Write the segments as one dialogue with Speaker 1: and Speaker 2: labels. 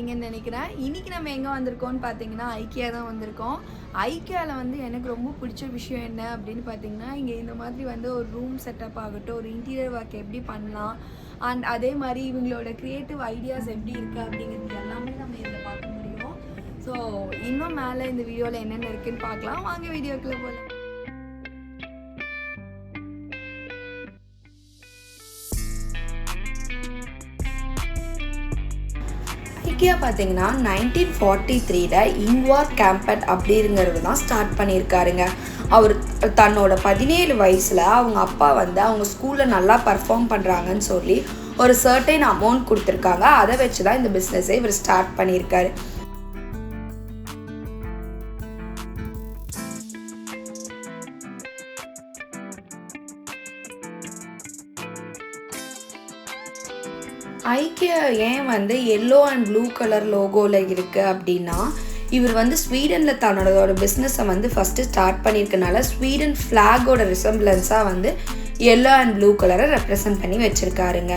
Speaker 1: இருக்கீங்கன்னு நினைக்கிறேன். இன்னைக்கு நம்ம எங்கே வந்திருக்கோம்னு பார்த்தீங்கன்னா ஐக்கியா தான் வந்திருக்கோம். ஐக்கியாவில் வந்து எனக்கு ரொம்ப பிடிச்ச விஷயம் என்ன அப்படின்னு பார்த்தீங்கன்னா இங்கே இந்த மாதிரி வந்து ஒரு ரூம் செட்டப் ஆகட்டும் ஒரு இன்டீரியர் ஒர்க் எப்படி பண்ணலாம் அண்ட் அதே மாதிரி இவங்களோட க்ரியேட்டிவ் ஐடியாஸ் எப்படி இருக்குது அப்படிங்கிறது எல்லாமே நம்ம இதில் பார்க்க முடியும். ஸோ இன்னும் மேலே இந்த வீடியோவில் என்னென்ன இருக்குதுன்னு பார்க்கலாம் வாங்க வீடியோக்குள்ளே போகலாம் முக்கிய பார்த்தீங்கன்னா நைன்டீன் ஃபார்ட்டி த்ரீல இங்வார் கேம்பட் அப்படிங்கிறது தான் ஸ்டார்ட் பண்ணியிருக்காருங்க. அவர் தன்னோட பதினேழு வயசில் அவங்க அப்பா வந்து அவங்க ஸ்கூலில் நல்லா பர்ஃபார்ம் பண்ணுறாங்கன்னு சொல்லி ஒரு சர்டைன் அமௌண்ட் கொடுத்துருக்காங்க. அதை வச்சு தான் இந்த பிஸ்னஸை இவர் ஸ்டார்ட் பண்ணியிருக்காரு. ஐக்கிய ஏன் வந்து எல்லோ அண்ட் ப்ளூ கலர் லோகோவில் இருக்குது அப்படின்னா இவர் வந்து ஸ்வீடனில் தன்னோட பிஸ்னஸை வந்து ஃபஸ்ட்டு ஸ்டார்ட் பண்ணியிருக்கனால ஸ்வீடன் ஃப்ளாகோட ரிசம்பிளன்ஸாக வந்து எல்லோ அண்ட் ப்ளூ கலரை ரெப்ரசன்ட் பண்ணி வச்சுருக்காருங்க.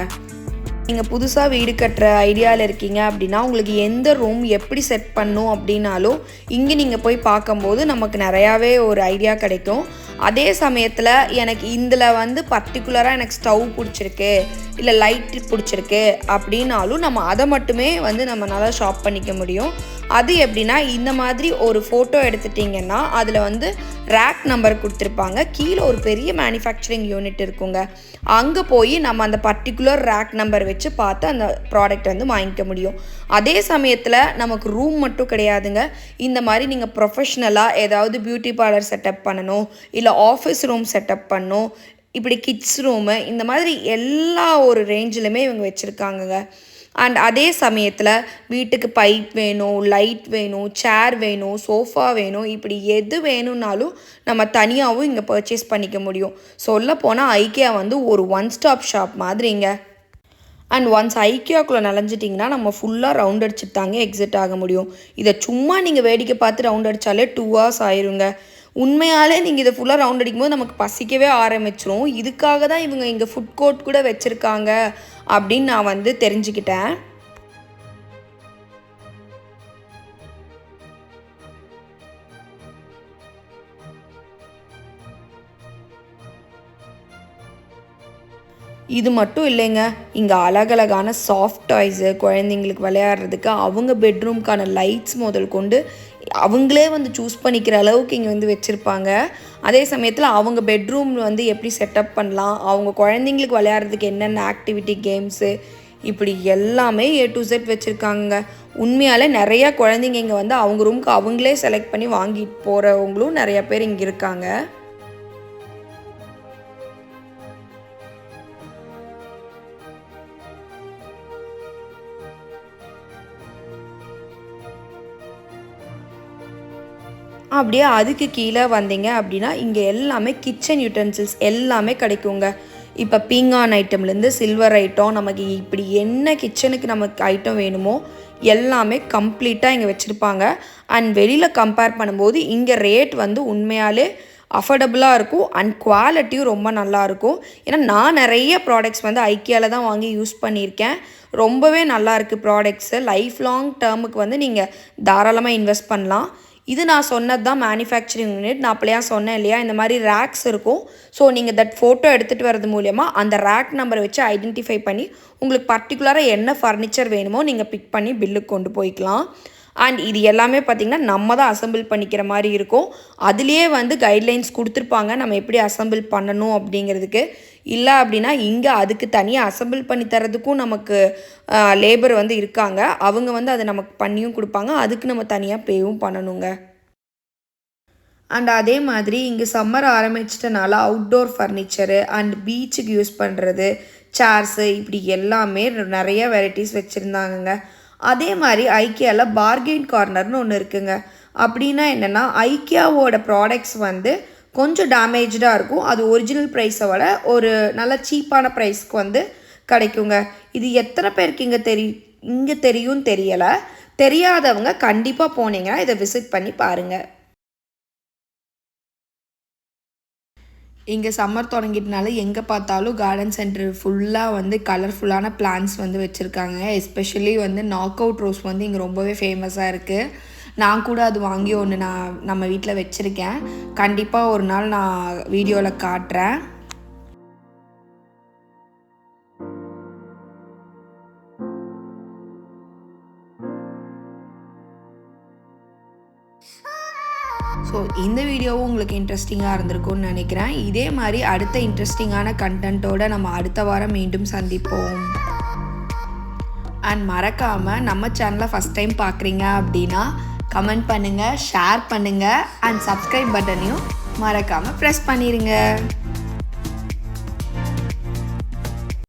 Speaker 1: நீங்கள் புதுசாக வீடு கட்டுற ஐடியாவில் இருக்கீங்க அப்படின்னா உங்களுக்கு எந்த ரூம் எப்படி செட் பண்ணும் அப்படின்னாலும் இங்கே நீங்கள் போய் பார்க்கும்போது நமக்கு நிறையாவே ஒரு ஐடியா கிடைக்கும். அதே சமயத்தில் எனக்கு இதில் வந்து பர்டிகுலராக எனக்கு ஸ்டவ் பிடிச்சிருக்கு. இல்லை லைட் பிடிச்சிருக்கு அப்படின்னாலும் நம்ம அதை மட்டுமே வந்து நம்மளால் ஷாப் பண்ணிக்க முடியும். அது எப்படின்னா இந்த மாதிரி ஒரு ஃபோட்டோ எடுத்துட்டிங்கன்னா அதில் வந்து ரேக் நம்பர் கொடுத்துருப்பாங்க. கீழே ஒரு பெரிய மேனுஃபேக்சரிங் யூனிட் இருக்குங்க. அங்கே போய் நம்ம அந்த பர்டிகுலர் ரேக் நம்பர் வச்சு பார்த்து அந்த ப்ராடக்ட் வந்து வாங்கிக்க முடியும். அதே சமயத்தில் நமக்கு ரூம் மட்டும் கிடையாதுங்க. இந்த மாதிரி நீங்கள் ப்ரொஃபஷ்னலாக ஏதாவது பியூட்டி பார்லர் செட்டப் பண்ணணும் இல்லை ஆஃபீஸ் ரூம் செட்டப் பண்ணணும் இப்படி கிட்ஸ் ரூமு இந்த மாதிரி எல்லா ஒரு ரேஞ்சிலுமே இவங்க வச்சுருக்காங்கங்க. அண்ட் அதே சமயத்தில் வீட்டுக்கு பைப் வேணும் லைட் வேணும் சேர் வேணும் சோஃபா வேணும். இப்படி எது வேணும்னாலும் நம்ம தனியாகவும் இங்கே பர்ச்சேஸ் பண்ணிக்க முடியும். சொல்லப்போனால் ஐக்கியா வந்து ஒரு ஒன் ஸ்டாப் ஷாப் மாதிரிங்க. அண்ட் ஒன்ஸ் ஐக்கியாக்குள்ளே நலஞ்சிட்டிங்கன்னா நம்ம ஃபுல்லாக ரவுண்ட் அடிச்சுட்டு தாங்க எக்ஸிட் ஆக முடியும். இதை சும்மா நீங்கள் வேடிக்கை பார்த்து ரவுண்ட் அடித்தாலே டூ ஹவர்ஸ் ஆயிருங்க. உண்மையாலே நீங்கள் இதை ஃபுல்லாக ரவுண்ட் அடிக்கும்போது நமக்கு பசிக்கவே ஆரம்பிச்சிரும். இதுக்காக தான் இவங்க இங்கே ஃபுட் கோர்ட் கூட வச்சுருக்காங்க அப்படின்னு நான் வந்து தெரிஞ்சுக்கிட்டேன். இது மட்டும் இல்லைங்க. இங்கே அழகழகான சாஃப்ட் டாய்ஸு குழந்தைங்களுக்கு விளையாடுறதுக்கு அவங்க பெட்ரூம்க்கான லைட்ஸ் முதல் கொண்டு அவங்களே வந்து சூஸ் பண்ணிக்கிற அளவுக்கு இங்கே வந்து வச்சுருப்பாங்க. அதே சமயத்தில் அவங்க பெட்ரூம் வந்து எப்படி செட்டப் பண்ணலாம்? அவங்க குழந்தைங்களுக்கு விளையாடுறதுக்கு என்னென்ன ஆக்டிவிட்டி கேம்ஸு இப்படி எல்லாமே ஏ டு செட் வச்சுருக்காங்க உண்மையாலே நிறையா குழந்தைங்க இங்கே வந்து அவங்க ரூமுக்கு அவங்களே செலக்ட் பண்ணி வாங்கிட்டு போகிறவங்களும் நிறையா பேர் இங்கே இருக்காங்க. அப்படியே அதுக்கு கீழே வந்தீங்க அப்படின்னா இங்கே எல்லாமே கிச்சன் யூட்டன்சில்ஸ் எல்லாமே கிடைக்குங்க. இப்போ பீங்கான் ஐட்டம்லேருந்து சில்வர் ஐட்டம் நமக்கு இப்படி என்ன கிச்சனுக்கு நமக்கு ஐட்டம் வேணுமோ எல்லாமே கம்ப்ளீட்டாக இங்கே வச்சுருப்பாங்க. அண்ட் வெளியில் கம்பேர் பண்ணும்போது இங்கே ரேட் வந்து உண்மையாலே அஃபோர்டபுளாக இருக்கும். அண்ட் குவாலிட்டியும் ரொம்ப நல்லாயிருக்கும் ஏன்னா நான் நிறைய ப்ராடக்ட்ஸ் வந்து ஐக்கியாவில் தான் வாங்கி யூஸ் பண்ணியிருக்கேன். ரொம்பவே நல்லா இருக்குது ப்ராடக்ட்ஸு லைஃப் லாங் டேர்முக்கு வந்து நீங்கள் தாராளமாக இன்வெஸ்ட் பண்ணலாம். இது நான் சொன்னது தான் மேனுஃபேக்சரிங் யூனிட் நான் அப்படியே சொன்னேன் இல்லையா? இந்த மாதிரி ரேக்ஸ் இருக்கும். ஸோ நீங்கள் தட் ஃபோட்டோ எடுத்துகிட்டு வரது மூலயமா அந்த ரேக் நம்பரை வச்சு ஐடென்டிஃபை பண்ணி உங்களுக்கு பர்டிகுலராக என்ன ஃபர்னிச்சர் வேணுமோ நீங்கள் பிக் பண்ணி பில்லுக்கு கொண்டு போய்க்கலாம். அண்ட் இது எல்லாமே பார்த்திங்கன்னா நம்ம தான் அசம்பிள் பண்ணிக்கிற மாதிரி இருக்கும். அதுலேயே வந்து கைட்லைன்ஸ் கொடுத்துருப்பாங்க. நம்ம எப்படி அசம்பிள் பண்ணணும் அப்படிங்கிறதுக்கு. இல்லை அப்படின்னா இங்கே அதுக்கு தனியாக அசம்பிள் பண்ணி தரதுக்கும் நமக்கு லேபர் வந்து இருக்காங்க. அவங்க வந்து அதை நமக்கு பண்ணியும் கொடுப்பாங்க. அதுக்கு நம்ம தனியாக பேவும் பண்ணணுங்க. அண்ட் அதே மாதிரி இங்கே சம்மர் ஆரம்பிச்சிட்டனால அவுட்டோர் ஃபர்னிச்சரு அண்ட் பீச்சுக்கு யூஸ் பண்ணுறது சேர்ஸு இப்படி எல்லாமே நிறைய வெரைட்டிஸ் வச்சுருந்தாங்கங்க. அதே மாதிரி ஐக்கியாவில் பார்கெயின் கார்னர்னு ஒன்று இருக்குங்க. அப்படின்னா என்னென்னா ஐக்கியாவோட ப்ராடக்ட்ஸ் வந்து கொஞ்சம் டேமேஜாக இருக்கும். அது ஒரிஜினல் ப்ரைஸை விட ஒரு நல்ல சீப்பான ப்ரைஸ்க்கு வந்து கிடைக்குங்க. இது எத்தனை பேருக்கு இங்கே தெரி இங்கே தெரியும் தெரியலை. தெரியாதவங்க கண்டிப்பாக போனீங்கன்னா இதை விசிட் பண்ணி பாருங்கள் இங்கே சம்மர் தொடங்கிட்டனால எங்கே பார்த்தாலும் கார்டன் சென்டர் ஃபுல்லாக வந்து கலர்ஃபுல்லான பிளான்ஸ் வந்து வச்சுருக்காங்க. எஸ்பெஷலி வந்து நாக் அவுட் ரோஸ் வந்து இங்கே ரொம்பவே ஃபேமஸாக இருக்குது நான் கூட அது வாங்கி ஒன்று நான் நம்ம வீட்டில் வச்சுருக்கேன். கண்டிப்பாக ஒரு நாள் நான் வீடியோவில் காட்டுறேன். ஸோ இந்த வீடியோவும் உங்களுக்கு இன்ட்ரெஸ்டிங்காக இருந்திருக்கும்னு நினைக்கிறேன். இதே மாதிரி அடுத்த இன்ட்ரெஸ்டிங்கான கண்டென்ட்டோடு நம்ம அடுத்த வாரம் மீண்டும் சந்திப்போம். அண்ட் மறக்காமல் நம்ம சேனலை ஃபஸ்ட் டைம் பார்க்குறீங்க அப்படின்னா கமெண்ட் பண்ணுங்கள் ஷேர் பண்ணுங்கள் அண்ட் சப்ஸ்கிரைப் பட்டனையும் மறக்காமல் ப்ரெஸ் பண்ணிடுங்க